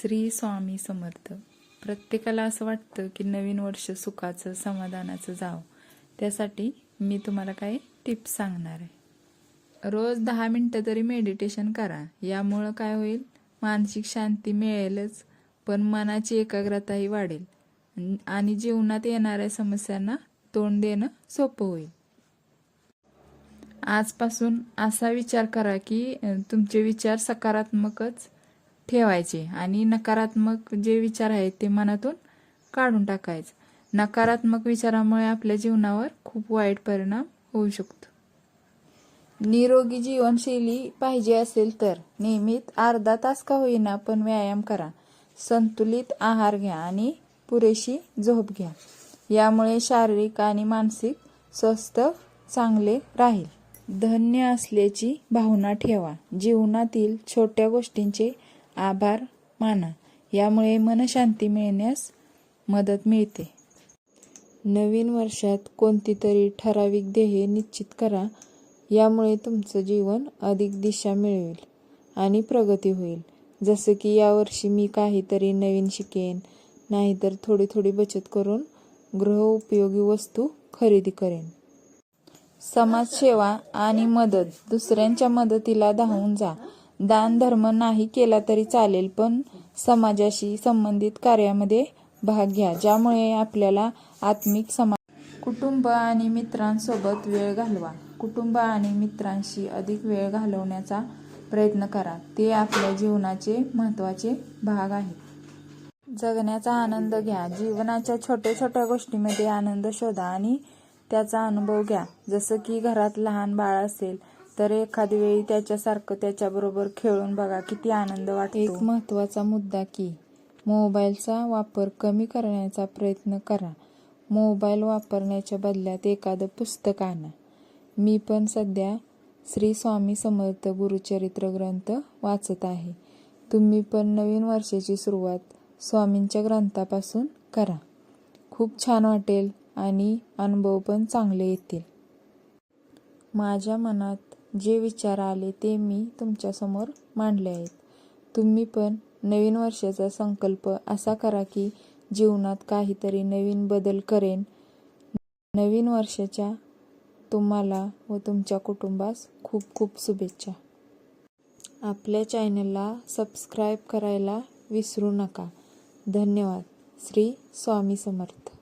श्री स्वामी समर्थ. प्रत्येकाला असं वाटतं की नवीन वर्ष सुखाचं समाधानाचं जावं. त्यासाठी मी तुम्हाला काही टिप्स सांगणार आहे. रोज दहा मिनटं तरी मेडिटेशन करा. यामुळं काय होईल? मानसिक शांती मिळेलच पण मनाची एकाग्रताही वाढेल. आणि जीवनात येणाऱ्या समस्यांना तोंड देणं सोपं होईल. आजपासून असा विचार करा की तुमचे विचार सकारात्मकच ठेवायचे आणि नकारात्मक जे विचार आहेत ते मनातून काढून टाकायचे. नकारात्मक विचारामुळे आपल्या जीवनावर खूप वाईट परिणाम होऊ शकतो. निरोगी जीवनशैली पाहिजे असेल तर नियमित अर्धा तास का होईना पण व्यायाम करा. संतुलित आहार घ्या आणि पुरेशी झोप घ्या. यामुळे शारीरिक आणि मानसिक स्वस्थ चांगले राहील. धन्य असल्याची भावना ठेवा. जीवनातील छोट्या गोष्टींचे आभार माना. यामुळे मनशांती मिळण्यास मदत मिळते. नवीन वर्षात कोणती तरी ठराविक ध्येये निश्चित करा. यामुळे तुमचं जीवन अधिक दिशा मिळवेल आणि प्रगती होईल. जसं की यावर्षी मी काहीतरी नवीन शिकेन नाहीतर थोडी थोडी बचत करून गृहउपयोगी वस्तू खरेदी करेन. समाजसेवा आणि मदत. दुसऱ्यांच्या मदतीला धावून जा. दान धर्म नाही केला तरी चालेल पण समाजाशी संबंधित कार्यामध्ये भाग घ्या ज्यामुळे आपल्याला आत्मिक समाज कुटुंब आणि मित्रांसोबत वेळ घालवा. कुटुंब आणि मित्रांशी अधिक वेळ घालवण्याचा प्रयत्न करा. ते आपल्या जीवनाचे महत्त्वाचे भाग आहेत. जगण्याचा आनंद घ्या. जीवनाच्या छोट्या छोट्या गोष्टीमध्ये आनंद शोधा आणि त्याचा अनुभव घ्या. जसं की घरात लहान बाळ असेल तर एखादी वेळी त्याच्यासारखं त्याच्याबरोबर खेळून बघा किती आनंद वाटतो. एक महत्त्वाचा मुद्दा की मोबाईलचा वापर कमी करण्याचा प्रयत्न करा. मोबाईल वापरण्याच्या बदल्यात एखादं पुस्तक आणा. मी पण सध्या श्री स्वामी समर्थ गुरुचरित्र ग्रंथ वाचत आहे. तुम्ही पण नवीन वर्षाची सुरुवात स्वामींच्या ग्रंथापासून करा. खूप छान वाटेल आणि अनुभव पण चांगले येतील. माझ्या मनात जे विचार आले ते मी तुमच्यासमोर मांडले आहेत. तुम्ही पण नवीन वर्षाचा संकल्प असा करा की जीवनात काहीतरी नवीन बदल करेन. नवीन वर्षाच्या तुम्हाला व तुमच्या कुटुंबास खूप खूप शुभेच्छा. आपल्या चॅनलला सबस्क्राईब करायला विसरू नका. धन्यवाद. श्री स्वामी समर्थ.